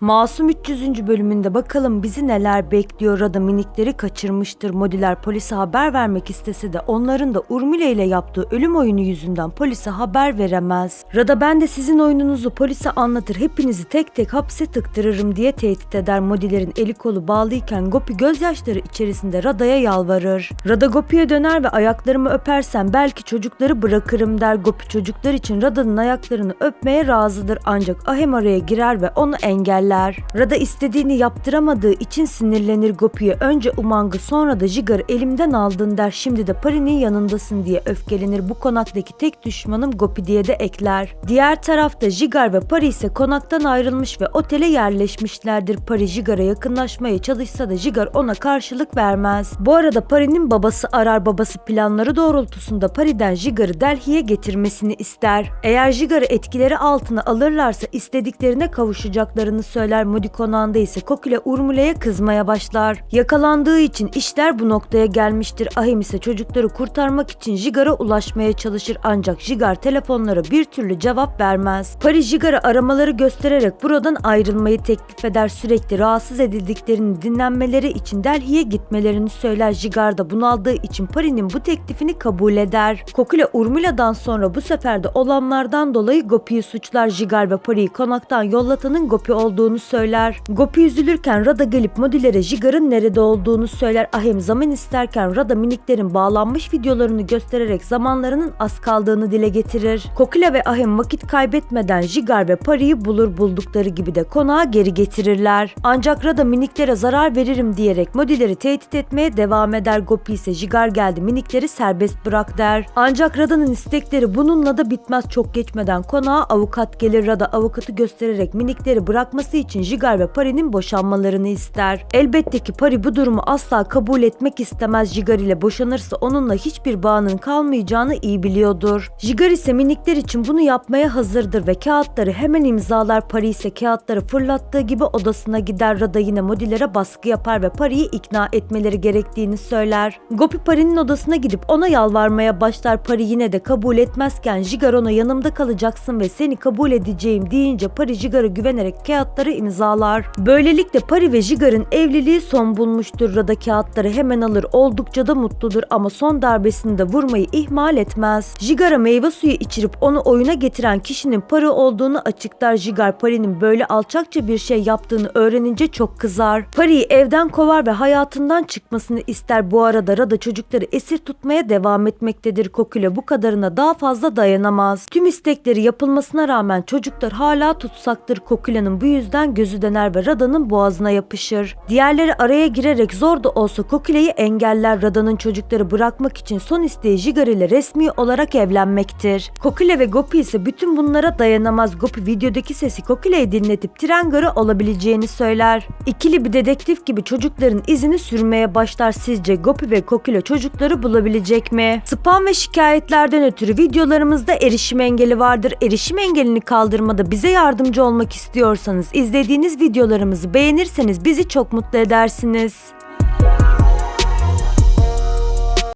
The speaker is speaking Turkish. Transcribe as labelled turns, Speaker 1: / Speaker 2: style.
Speaker 1: Masum 300. bölümünde bakalım bizi neler bekliyor. Rada minikleri kaçırmıştır. Modiler polise haber vermek istese de onların da Urmile ile yaptığı ölüm oyunu yüzünden polise haber veremez. Rada ben de sizin oyununuzu polise anlatır hepinizi tek tek hapse tıktırırım diye tehdit eder. Modilerin eli kolu bağlıyken Gopi gözyaşları içerisinde Rada'ya yalvarır. Rada Gopi'ye döner ve ayaklarımı öpersen belki çocukları bırakırım der. Gopi çocuklar için Rada'nın ayaklarını öpmeye razıdır ancak Ahem araya girer ve onu engeller. Rada istediğini yaptıramadığı için sinirlenir Gopi'ye. Önce Umang'ı sonra da Jigar'ı elimden aldın der. Şimdi de Pari'nin yanındasın diye öfkelenir. Bu konaktaki tek düşmanım Gopi diye de ekler. Diğer tarafta Jigar ve Pari ise konaktan ayrılmış ve otele yerleşmişlerdir. Pari Jigar'a yakınlaşmaya çalışsa da Jigar ona karşılık vermez. Bu arada Pari'nin babası arar babası planları doğrultusunda Pari'den Jigar'ı Delhi'ye getirmesini ister. Eğer Jigar'ı etkileri altına alırlarsa istediklerine kavuşacaklarını söyler. Modi konağında ise Kokile Urmule'ye kızmaya başlar. Yakalandığı için işler bu noktaya gelmiştir. Ahim ise çocukları kurtarmak için Jigar'a ulaşmaya çalışır ancak Jigar telefonlara bir türlü cevap vermez. Pari Jigar'a aramaları göstererek buradan ayrılmayı teklif eder. Sürekli rahatsız edildiklerini dinlenmeleri için Delhi'ye gitmelerini söyler. Jigar da bunaldığı için Pari'nin bu teklifini kabul eder. Kokile Urmula'dan sonra bu sefer de olanlardan dolayı Gopi'yi suçlar. Jigar ve Pari'yi konaktan yollatanın Gopi olduğunu söyler. Gopi üzülürken Rada gelip Modilere Jigar'ın nerede olduğunu söyler. Ahem zaman isterken Rada miniklerin bağlanmış videolarını göstererek zamanlarının az kaldığını dile getirir. Kokile ve Ahem vakit kaybetmeden Jigar ve Pari'yi bulur buldukları gibi de konağa geri getirirler. Ancak Rada miniklere zarar veririm diyerek Modileri tehdit etmeye devam eder. Gopi ise Jigar geldi minikleri serbest bırak der. Ancak Rada'nın istekleri bununla da bitmez çok geçmeden konağa avukat gelir. Rada avukatı göstererek minikleri bırakması için Jigar ve Pari'nin boşanmalarını ister. Elbette ki Pari bu durumu asla kabul etmek istemez. Jigar ile boşanırsa onunla hiçbir bağının kalmayacağını iyi biliyordur. Jigar ise minikler için bunu yapmaya hazırdır ve kağıtları hemen imzalar. Pari ise kağıtları fırlattığı gibi odasına gider. Rada yine Modilere baskı yapar ve Pari'yi ikna etmeleri gerektiğini söyler. Gopi Pari'nin odasına gidip ona yalvarmaya başlar. Pari yine de kabul etmezken Jigar ona yanımda kalacaksın ve seni kabul edeceğim deyince Pari Jigar'a güvenerek kağıtları imzalar. Böylelikle Pari ve Jigar'ın evliliği son bulmuştur. Rada kağıtları hemen alır. Oldukça da mutludur ama son darbesini de vurmayı ihmal etmez. Jigar'a meyve suyu içirip onu oyuna getiren kişinin Pari olduğunu açıklar. Jigar Pari'nin böyle alçakça bir şey yaptığını öğrenince çok kızar. Pari'yi evden kovar ve hayatından çıkmasını ister. Bu arada Rada çocukları esir tutmaya devam etmektedir. Kokile bu kadarına daha fazla dayanamaz. Tüm istekleri yapılmasına rağmen çocuklar hala tutsaktır. Kokile'nin bu yüzden gözü döner ve Rada'nın boğazına yapışır. Diğerleri araya girerek zor da olsa Kokile'yi engeller. Rada'nın çocukları bırakmak için son isteği Jigar ile resmi olarak evlenmektir. Kokile ve Gopi ise bütün bunlara dayanamaz. Gopi videodaki sesi Kokile'ye dinletip tren garı olabileceğini söyler. İkili bir dedektif gibi çocukların izini sürmeye başlar. Sizce Gopi ve Kokile çocukları bulabilecek mi? Spam ve şikayetlerden ötürü videolarımızda erişim engeli vardır. Erişim engelini kaldırmada bize yardımcı olmak istiyorsanız izlediğiniz videolarımızı beğenirseniz bizi çok mutlu edersiniz.